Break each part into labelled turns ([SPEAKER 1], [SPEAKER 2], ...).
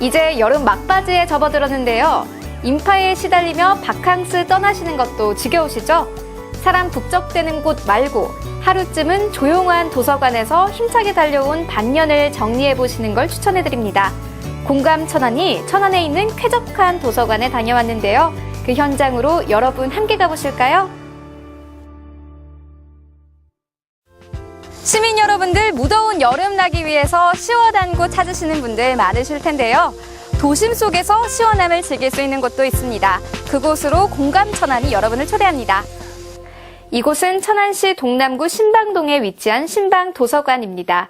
[SPEAKER 1] 이제 여름 막바지에 접어들었는데요. 인파에 시달리며 바캉스 떠나시는 것도 지겨우시죠? 사람 북적대는 곳 말고 하루쯤은 조용한 도서관에서 힘차게 달려온 반년을 정리해 보시는 걸 추천해 드립니다. 공감 천안이 천안에 있는 쾌적한 도서관에 다녀왔는데요. 그 현장으로 여러분 함께 가보실까요? 여러분들 무더운 여름 나기 위해서 시원한 곳 찾으시는 분들 많으실 텐데요. 도심 속에서 시원함을 즐길 수 있는 곳도 있습니다. 그곳으로 공감 천안이 여러분을 초대합니다. 이곳은 천안시 동남구 신방동에 위치한 신방 도서관입니다.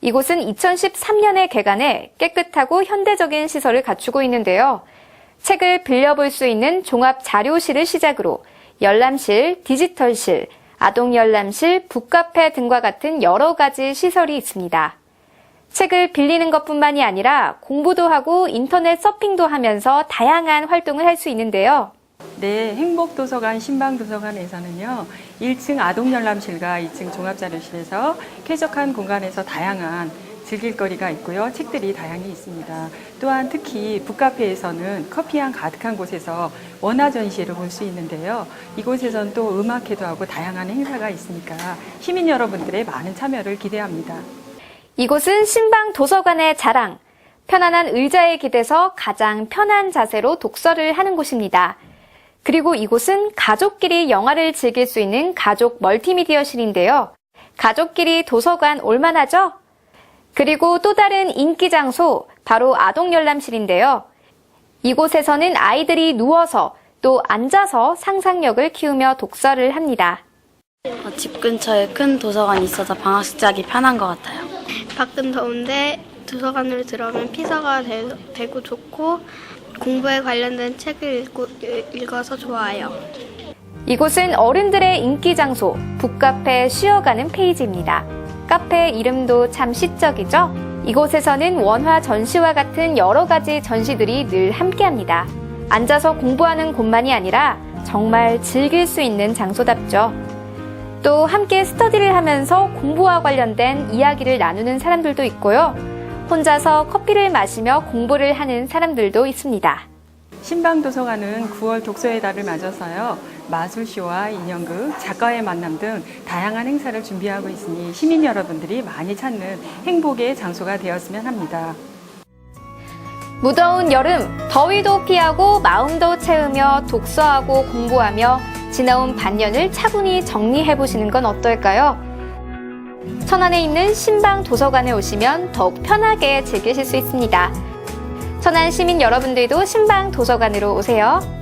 [SPEAKER 1] 이곳은 2013년에 개관해 깨끗하고 현대적인 시설을 갖추고 있는데요. 책을 빌려볼 수 있는 종합 자료실을 시작으로 열람실, 디지털실, 아동 열람실, 북카페 등과 같은 여러 가지 시설이 있습니다. 책을 빌리는 것뿐만이 아니라 공부도 하고 인터넷 서핑도 하면서 다양한 활동을 할 수 있는데요.
[SPEAKER 2] 네, 행복도서관 신방도서관에서는요, 1층 아동열람실과 2층 종합자료실에서 쾌적한 공간에서 다양한 즐길 거리가 있고요. 책들이 다양히 있습니다. 또한 특히 북카페에서는 커피향 가득한 곳에서 원화 전시회를 볼 수 있는데요. 이곳에서는 또 음악회도 하고 다양한 행사가 있으니까 시민 여러분들의 많은 참여를 기대합니다.
[SPEAKER 1] 이곳은 신방 도서관의 자랑. 편안한 의자에 기대서 가장 편한 자세로 독서를 하는 곳입니다. 그리고 이곳은 가족끼리 영화를 즐길 수 있는 가족 멀티미디어실인데요. 가족끼리 도서관 올만하죠? 그리고 또 다른 인기 장소, 바로 아동 열람실인데요. 이곳에서는 아이들이 누워서 또 앉아서 상상력을 키우며 독서를 합니다.
[SPEAKER 3] 어, 집 근처에 큰 도서관이 있어서 방학 숙제하기 편한 것 같아요.
[SPEAKER 4] 밖은 더운데 도서관으로 들어오면 피서가 되, 고 좋고 공부에 관련된 책을 읽고, 읽어서 좋아요.
[SPEAKER 1] 이곳은 어른들의 인기 장소, 북카페 쉬어가는 페이지입니다. 카페 이름도 참 시적이죠? 이곳에서는 원화 전시와 같은 여러 가지 전시들이 늘 함께합니다. 앉아서 공부하는 곳만이 아니라 정말 즐길 수 있는 장소답죠. 또 함께 스터디를 하면서 공부와 관련된 이야기를 나누는 사람들도 있고요. 혼자서 커피를 마시며 공부를 하는 사람들도 있습니다.
[SPEAKER 2] 신방도서관은 9월 독서의 달을 맞아서요. 마술쇼와 인형극, 작가의 만남 등 다양한 행사를 준비하고 있으니 시민 여러분들이 많이 찾는 행복의 장소가 되었으면 합니다.
[SPEAKER 1] 무더운 여름, 더위도 피하고 마음도 채우며 독서하고 공부하며 지나온 반년을 차분히 정리해 보시는 건 어떨까요? 천안에 있는 신방 도서관에 오시면 더욱 편하게 즐기실 수 있습니다. 천안 시민 여러분들도 신방 도서관으로 오세요.